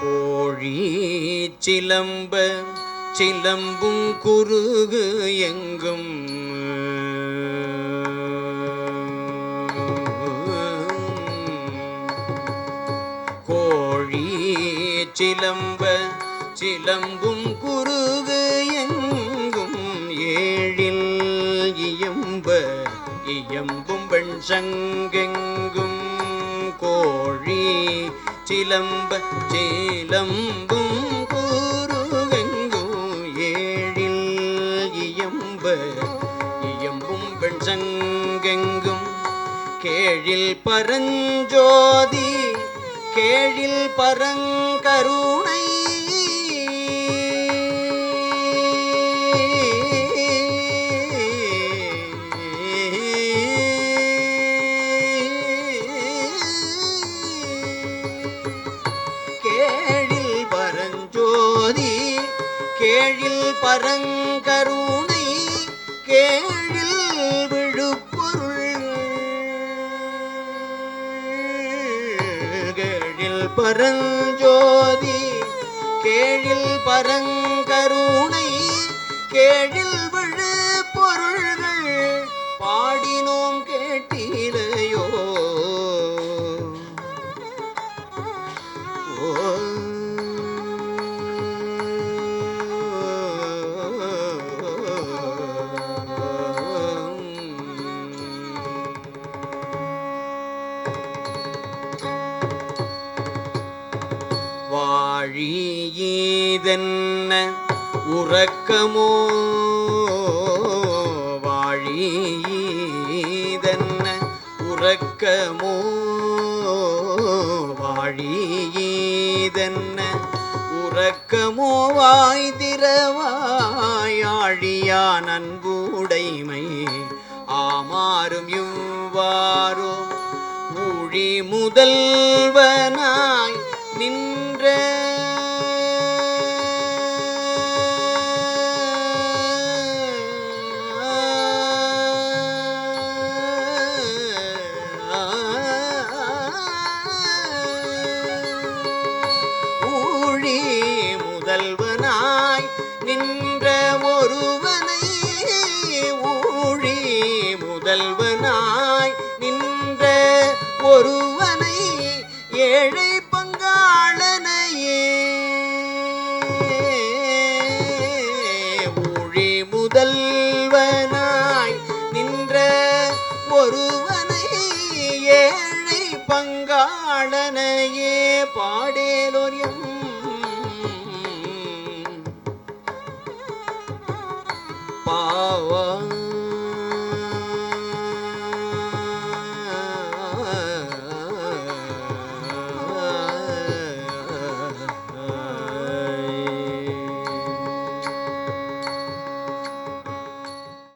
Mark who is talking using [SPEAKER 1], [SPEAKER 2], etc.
[SPEAKER 1] கோழி சிலம்ப சிலம்பும் குறுகு எங்கும். கோழி சிலம்ப சிலம்பும் குறுகு இயம்பும் பெண் சங்கெங்கும் கோழி சிலம்ப சிலம்பும் கூறுவெங்கும் ஏழில் இயம்ப இயம்பும் பெண் சங்கெங்கும் கேழில் பரஞ்சோதி கேழில் பரங்கரூ கேழில் பரங்கருணை கேழில் விழுப்பொருள். கேழில் பரஞ்சோதி கேழில் பரங்கரு வாழியீதென்ன உறக்கமோ? வாழியீதென்ன உறக்கமோ? வாழியீதென்ன உறக்கமோ? வாய் திறவாயாழியான் அன்புடைமை ஆமாறும் இவ்வாறோ? ஊழி முதல் முதல்வனாய் நின்ற ஒருவனை ஊழி முதல்வனாய் நின்ற ஒருவனை ஏழை பங்காளனையே ஊழி முதல்வனாய் நின்ற ஒருவனை ஏழை பங்காளனையே பாடி পা